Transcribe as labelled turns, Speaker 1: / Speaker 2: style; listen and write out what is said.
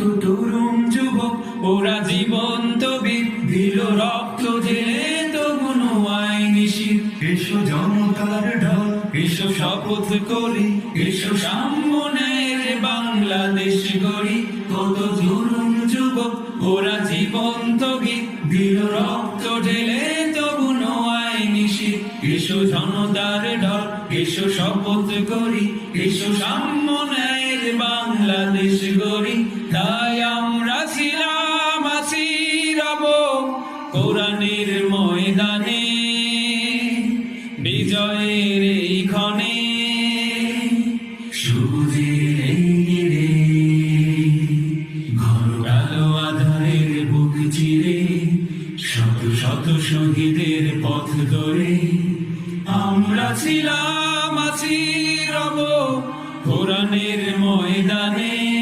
Speaker 1: তরুণ যুবক, ওরা জীবন্ত বীর। দিল রক্ত ঢেলে তবু আইনি এসো জনতার ঢল, এসো শপথ করি, এসো সামনের বাংলাদেশ গড়ি। কত তরুণ যুবক, ওরা জীবন্ত গীত দিল রক্ত এসো জনতার ঢল, এসো শপথ করি, এসো বাংলাদেশ গড়ি, তাই আমরা ছিলাম আছি রব কোরআনের ময়দানে। বিজয়ের এই ক্ষণে, সবুজের এই রে শত শত শহীদের পথ ধরে আমরা ছিলাম আছি কোরআনের ময়দানে